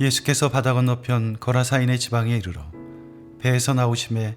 예수께서 바다 건너편 거라사인의 지방에 이르러 배에서 나오심에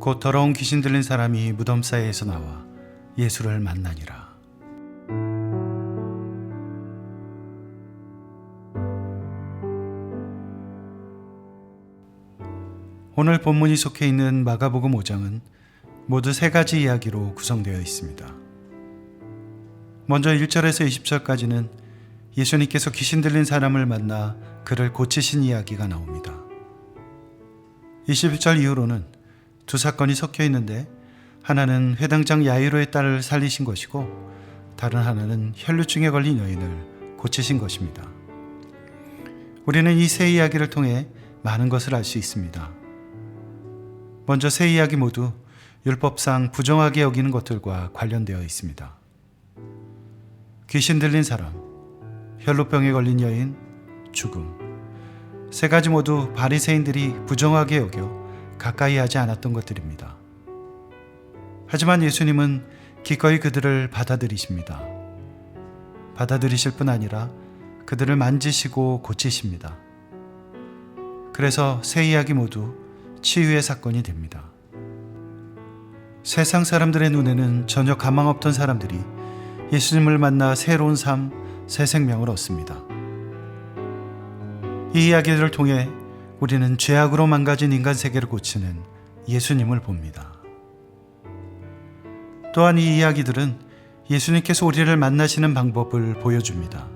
곧 더러운 귀신 들린 사람이 무덤 사이에서 나와 예수를 만나니라. 오늘 본문이 속해 있는 마가복음 5장은 모두 세 가지 이야기로 구성되어 있습니다. 먼저 1절에서 20절까지는 예수님께서 귀신 들린 사람을 만나 그를 고치신 이야기가 나옵니다. 21절 이후로는 두 사건이 섞여 있는데 하나는 회당장 야이로의 딸을 살리신 것이고 다른 하나는 혈루증에 걸린 여인을 고치신 것입니다. 우리는 이 세 이야기를 통해 많은 것을 알 수 있습니다. 먼저 세 이야기 모두 율법상 부정하게 여기는 것들과 관련되어 있습니다. 귀신 들린 사람, 혈루병에 걸린 여인, 죽음. 세 가지 모두 바리새인들이 부정하게 여겨 가까이 하지 않았던 것들입니다. 하지만 예수님은 기꺼이 그들을 받아들이십니다. 받아들이실 뿐 아니라 그들을 만지시고 고치십니다. 그래서 세 이야기 모두 치유의 사건이 됩니다. 세상 사람들의 눈에는 전혀 가망 없던 사람들이 예수님을 만나 새로운 삶, 새 생명을 얻습니다. 이 이야기들을 통해 우리는 죄악으로 망가진 인간 세계를 고치는 예수님을 봅니다. 또한 이 이야기들은 예수님께서 우리를 만나시는 방법을 보여줍니다.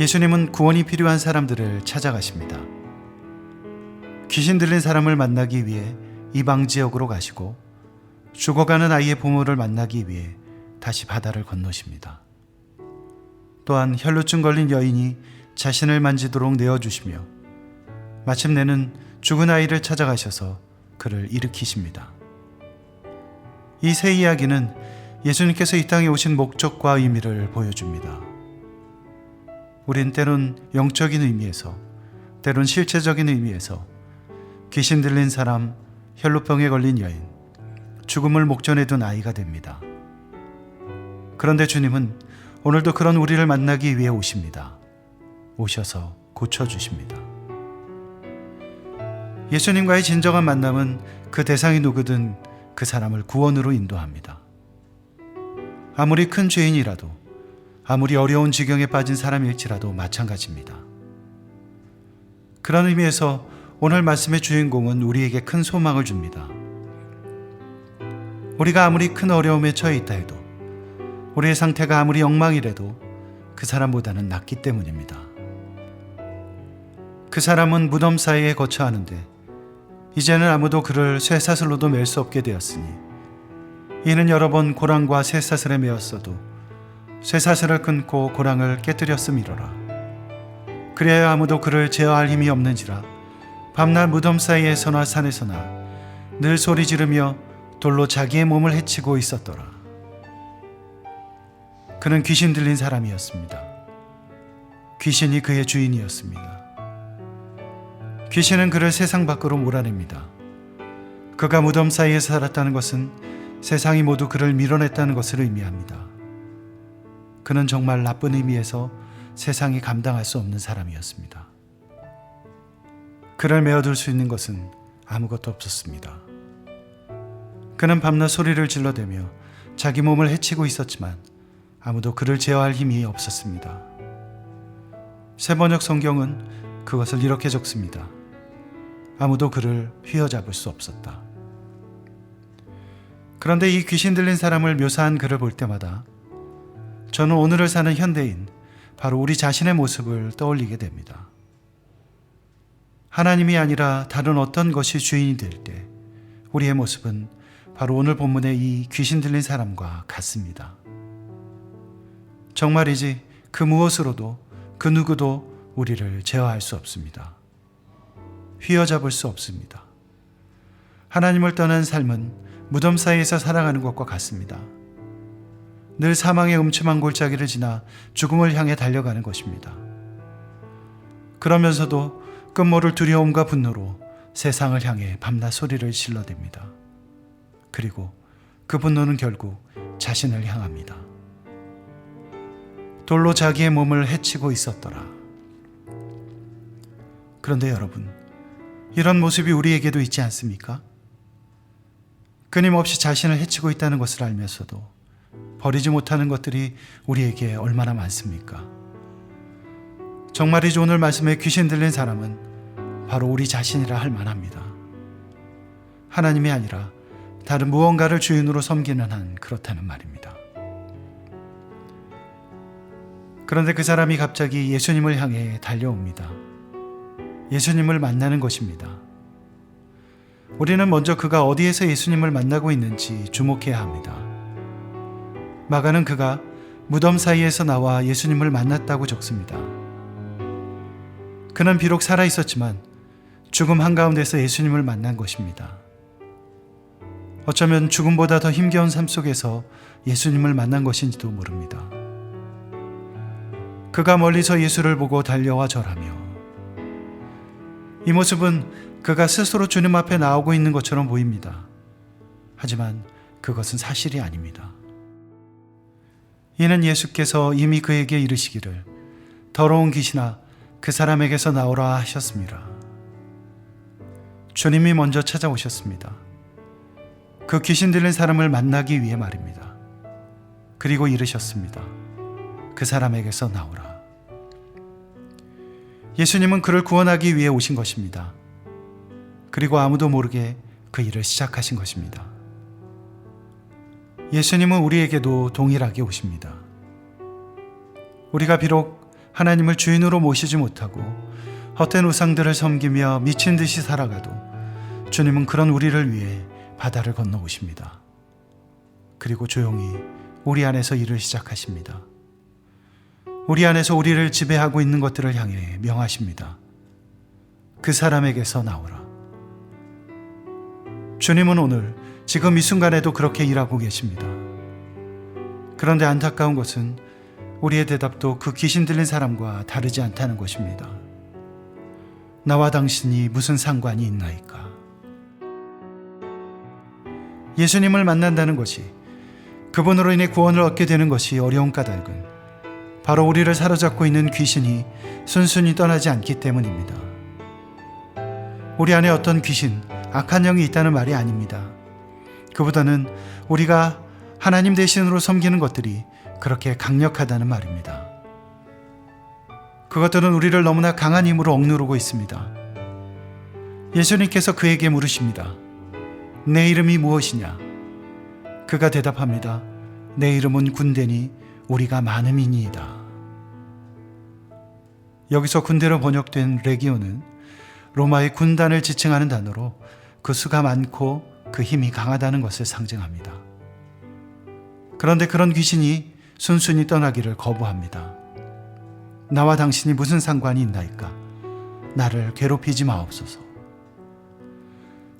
예수님은 구원이 필요한 사람들을 찾아가십니다. 귀신 들린 사람을 만나기 위해 이방 지역으로 가시고 죽어가는 아이의 부모를 만나기 위해 다시 바다를 건너십니다. 또한 혈루증 걸린 여인이 자신을 만지도록 내어주시며 마침내는 죽은 아이를 찾아가셔서 그를 일으키십니다. 이 세 이야기는 예수님께서 이 땅에 오신 목적과 의미를 보여줍니다. 우린 때론 영적인 의미에서, 때론 실체적인 의미에서 귀신 들린 사람, 혈루병에 걸린 여인, 죽음을 목전에 둔 아이가 됩니다. 그런데 주님은 오늘도 그런 우리를 만나기 위해 오십니다. 오셔서 고쳐주십니다. 예수님과의 진정한 만남은 그 대상이 누구든 그 사람을 구원으로 인도합니다. 아무리 큰 죄인이라도, 아무리 어려운 지경에 빠진 사람일지라도 마찬가지입니다. 그런 의미에서 오늘 말씀의 주인공은 우리에게 큰 소망을 줍니다. 우리가 아무리 큰 어려움에 처해 있다 해도, 우리의 상태가 아무리 엉망이라도 그 사람보다는 낫기 때문입니다. 그 사람은 무덤 사이에 거처하는데 이제는 아무도 그를 쇠사슬로도 맬 수 없게 되었으니 이는 여러 번 고랑과 쇠사슬에 매었어도 쇠사슬을 끊고 고랑을 깨뜨렸음이로라. 그래야 아무도 그를 제어할 힘이 없는지라 밤낮 무덤 사이에서나 산에서나 늘 소리 지르며 돌로 자기의 몸을 해치고 있었더라. 그는 귀신 들린 사람이었습니다. 귀신이 그의 주인이었습니다. 귀신은 그를 세상 밖으로 몰아냅니다. 그가 무덤 사이에 살았다는 것은 세상이 모두 그를 밀어냈다는 것을 의미합니다. 그는 정말 나쁜 의미에서 세상이 감당할 수 없는 사람이었습니다. 그를 메어둘 수 있는 것은 아무것도 없었습니다. 그는 밤낮 소리를 질러대며 자기 몸을 해치고 있었지만 아무도 그를 제어할 힘이 없었습니다. 세번역 성경은 그것을 이렇게 적습니다. 아무도 그를 휘어잡을 수 없었다. 그런데 이 귀신 들린 사람을 묘사한 글을 볼 때마다 저는 오늘을 사는 현대인, 바로 우리 자신의 모습을 떠올리게 됩니다. 하나님이 아니라 다른 어떤 것이 주인이 될 때 우리의 모습은 바로 오늘 본문의 이 귀신 들린 사람과 같습니다. 정말이지 그 무엇으로도 그 누구도 우리를 제어할 수 없습니다. 휘어잡을 수 없습니다. 하나님을 떠난 삶은 무덤 사이에서 살아가는 것과 같습니다. 늘 사망의 음침한 골짜기를 지나 죽음을 향해 달려가는 것입니다. 그러면서도 끝모를 두려움과 분노로 세상을 향해 밤낮 소리를 질러댑니다. 그리고 그 분노는 결국 자신을 향합니다. 돌로 자기의 몸을 해치고 있었더라. 그런데 여러분, 이런 모습이 우리에게도 있지 않습니까? 끊임없이 자신을 해치고 있다는 것을 알면서도 버리지 못하는 것들이 우리에게 얼마나 많습니까? 정말이죠 오늘 말씀에 귀신 들린 사람은 바로 우리 자신이라 할 만합니다. 하나님이 아니라 다른 무언가를 주인으로 섬기는 한 그렇다는 말입니다. 그런데 그 사람이 갑자기 예수님을 향해 달려옵니다. 예수님을 만나는 것입니다. 우리는 먼저 그가 어디에서 예수님을 만나고 있는지 주목해야 합니다. 마가는 그가 무덤 사이에서 나와 예수님을 만났다고 적습니다. 그는 비록 살아 있었지만 죽음 한가운데서 예수님을 만난 것입니다. 어쩌면 죽음보다 더 힘겨운 삶 속에서 예수님을 만난 것인지도 모릅니다. 그가 멀리서 예수를 보고 달려와 절하며 이 모습은 그가 스스로 주님 앞에 나오고 있는 것처럼 보입니다. 하지만 그것은 사실이 아닙니다. 이는 예수께서 이미 그에게 이르시기를 더러운 귀신아 그 사람에게서 나오라 하셨습니다. 주님이 먼저 찾아오셨습니다. 그 귀신 들린 사람을 만나기 위해 말입니다. 그리고 이르셨습니다. 그 사람에게서 나오라. 예수님은 그를 구원하기 위해 오신 것입니다. 그리고 아무도 모르게 그 일을 시작하신 것입니다. 예수님은 우리에게도 동일하게 오십니다. 우리가 비록 하나님을 주인으로 모시지 못하고 헛된 우상들을 섬기며 미친 듯이 살아가도 주님은 그런 우리를 위해 바다를 건너 오십니다. 그리고 조용히 우리 안에서 일을 시작하십니다. 우리 안에서 우리를 지배하고 있는 것들을 향해 명하십니다. 그 사람에게서 나오라. 주님은 오늘 지금 이 순간에도 그렇게 일하고 계십니다. 그런데 안타까운 것은 우리의 대답도 그 귀신 들린 사람과 다르지 않다는 것입니다. 나와 당신이 무슨 상관이 있나이까? 예수님을 만난다는 것이 그분으로 인해 구원을 얻게 되는 것이 어려운 까닭은 바로 우리를 사로잡고 있는 귀신이 순순히 떠나지 않기 때문입니다. 우리 안에 어떤 귀신, 악한 영이 있다는 말이 아닙니다. 그보다는 우리가 하나님 대신으로 섬기는 것들이 그렇게 강력하다는 말입니다. 그것들은 우리를 너무나 강한 힘으로 억누르고 있습니다. 예수님께서 그에게 물으십니다. 내 이름이 무엇이냐? 그가 대답합니다. 내 이름은 군대니 우리가 많음이니이다. 여기서 군대로 번역된 레기오는 로마의 군단을 지칭하는 단어로 그 수가 많고 그 힘이 강하다는 것을 상징합니다. 그런데 그런 귀신이 순순히 떠나기를 거부합니다. 나와 당신이 무슨 상관이 있나이까? 나를 괴롭히지 마옵소서.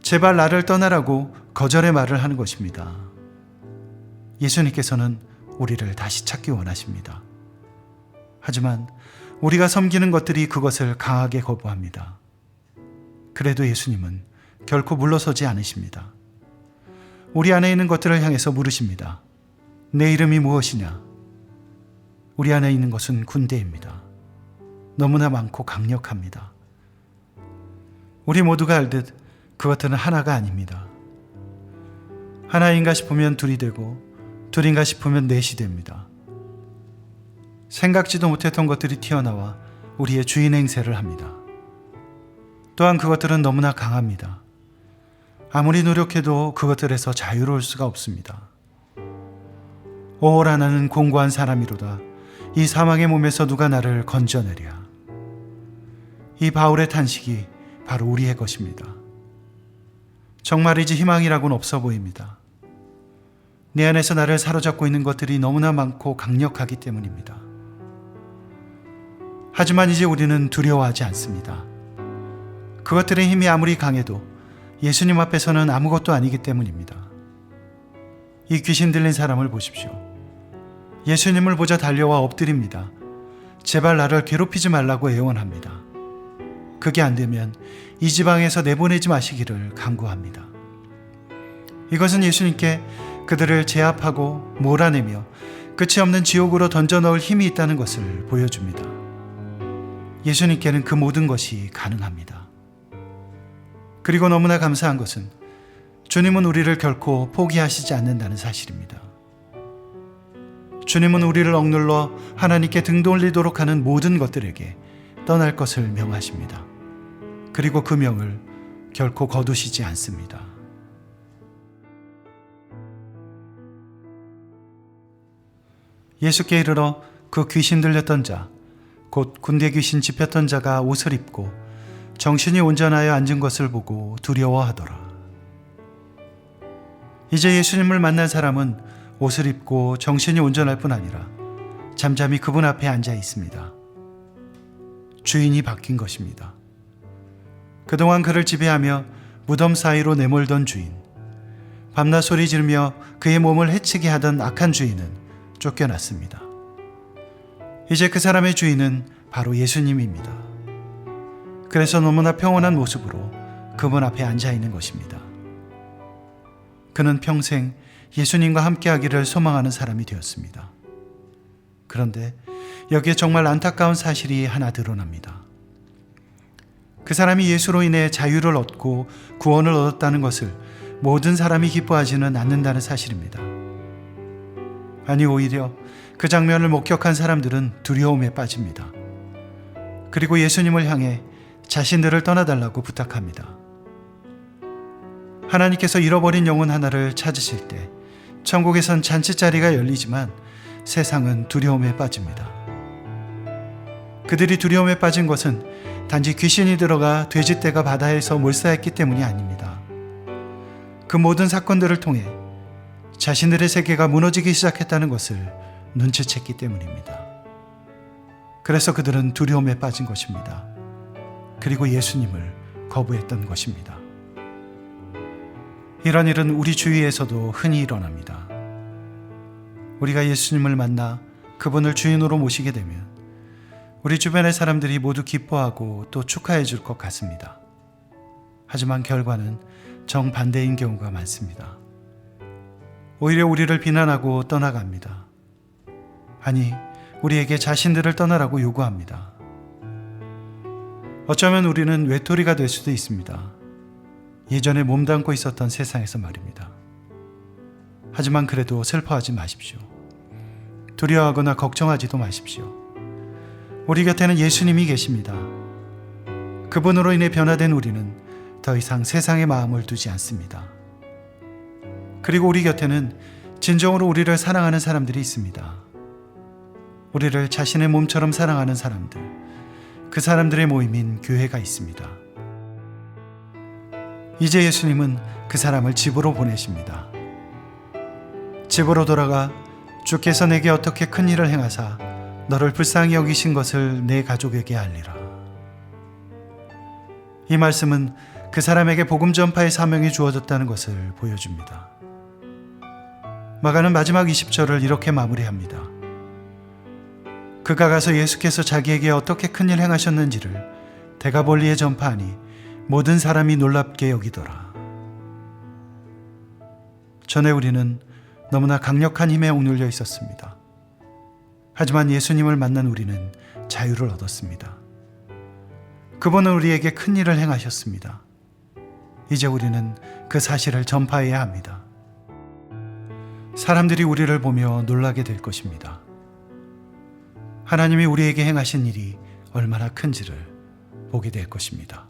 제발 나를 떠나라고 거절의 말을 하는 것입니다. 예수님께서는 우리를 다시 찾기 원하십니다. 하지만 우리가 섬기는 것들이 그것을 강하게 거부합니다. 그래도 예수님은 결코 물러서지 않으십니다. 우리 안에 있는 것들을 향해서 물으십니다. 내 이름이 무엇이냐? 우리 안에 있는 것은 군대입니다. 너무나 많고 강력합니다. 우리 모두가 알듯 그것들은 하나가 아닙니다. 하나인가 싶으면 둘이 되고 둘인가 싶으면 넷이 됩니다. 생각지도 못했던 것들이 튀어나와 우리의 주인 행세를 합니다. 또한 그것들은 너무나 강합니다. 아무리 노력해도 그것들에서 자유로울 수가 없습니다. 오라 나는 공고한 사람이로다. 이 사망의 몸에서 누가 나를 건져내랴. 이 바울의 탄식이 바로 우리의 것입니다. 정말이지 희망이라고는 없어 보입니다. 내 안에서 나를 사로잡고 있는 것들이 너무나 많고 강력하기 때문입니다. 하지만 이제 우리는 두려워하지 않습니다. 그것들의 힘이 아무리 강해도 예수님 앞에서는 아무것도 아니기 때문입니다. 이 귀신 들린 사람을 보십시오. 예수님을 보자 달려와 엎드립니다. 제발 나를 괴롭히지 말라고 애원합니다. 그게 안 되면 이 지방에서 내보내지 마시기를 간구합니다. 이것은 예수님께 그들을 제압하고 몰아내며 끝이 없는 지옥으로 던져 넣을 힘이 있다는 것을 보여줍니다. 예수님께는 그 모든 것이 가능합니다. 그리고 너무나 감사한 것은 주님은 우리를 결코 포기하시지 않는다는 사실입니다. 주님은 우리를 억눌러 하나님께 등 돌리도록 하는 모든 것들에게 떠날 것을 명하십니다. 그리고 그 명을 결코 거두시지 않습니다. 예수께 이르러 그 귀신 들렸던 자, 곧 군대 귀신 집혔던 자가 옷을 입고 정신이 온전하여 앉은 것을 보고 두려워하더라. 이제 예수님을 만난 사람은 옷을 입고 정신이 온전할 뿐 아니라 잠잠히 그분 앞에 앉아 있습니다. 주인이 바뀐 것입니다. 그동안 그를 지배하며 무덤 사이로 내몰던 주인, 밤낮 소리 지르며 그의 몸을 해치게 하던 악한 주인은 쫓겨났습니다. 이제 그 사람의 주인은 바로 예수님입니다. 그래서 너무나 평온한 모습으로 그분 앞에 앉아 있는 것입니다. 그는 평생 예수님과 함께 하기를 소망하는 사람이 되었습니다. 그런데 여기에 정말 안타까운 사실이 하나 드러납니다. 그 사람이 예수로 인해 자유를 얻고 구원을 얻었다는 것을 모든 사람이 기뻐하지는 않는다는 사실입니다. 아니, 오히려 그 장면을 목격한 사람들은 두려움에 빠집니다. 그리고 예수님을 향해 자신들을 떠나달라고 부탁합니다. 하나님께서 잃어버린 영혼 하나를 찾으실 때 천국에선 잔치 자리가 열리지만 세상은 두려움에 빠집니다. 그들이 두려움에 빠진 것은 단지 귀신이 들어가 돼지떼가 바다에서 몰사했기 때문이 아닙니다. 그 모든 사건들을 통해 자신들의 세계가 무너지기 시작했다는 것을 눈치챘기 때문입니다. 그래서 그들은 두려움에 빠진 것입니다. 그리고 예수님을 거부했던 것입니다. 이런 일은 우리 주위에서도 흔히 일어납니다. 우리가 예수님을 만나 그분을 주인으로 모시게 되면 우리 주변의 사람들이 모두 기뻐하고 또 축하해 줄 것 같습니다. 하지만 결과는 정반대인 경우가 많습니다. 오히려 우리를 비난하고 떠나갑니다. 아니, 우리에게 자신들을 떠나라고 요구합니다. 어쩌면 우리는 외톨이가 될 수도 있습니다. 예전에 몸담고 있었던 세상에서 말입니다. 하지만 그래도 슬퍼하지 마십시오. 두려워하거나 걱정하지도 마십시오. 우리 곁에는 예수님이 계십니다. 그분으로 인해 변화된 우리는 더 이상 세상의 마음을 두지 않습니다. 그리고 우리 곁에는 진정으로 우리를 사랑하는 사람들이 있습니다. 우리를 자신의 몸처럼 사랑하는 사람들, 그 사람들의 모임인 교회가 있습니다. 이제 예수님은 그 사람을 집으로 보내십니다. 집으로 돌아가 주께서 내게 어떻게 큰 일을 행하사 너를 불쌍히 여기신 것을 내 가족에게 알리라. 이 말씀은 그 사람에게 복음 전파의 사명이 주어졌다는 것을 보여줍니다. 마가는 마지막 20절을 이렇게 마무리합니다. 그가 가서 예수께서 자기에게 어떻게 큰 일 행하셨는지를 대가볼리에 전파하니 모든 사람이 놀랍게 여기더라. 전에 우리는 너무나 강력한 힘에 억눌려 있었습니다. 하지만 예수님을 만난 우리는 자유를 얻었습니다. 그분은 우리에게 큰 일을 행하셨습니다. 이제 우리는 그 사실을 전파해야 합니다. 사람들이 우리를 보며 놀라게 될 것입니다. 하나님이 우리에게 행하신 일이 얼마나 큰지를 보게 될 것입니다.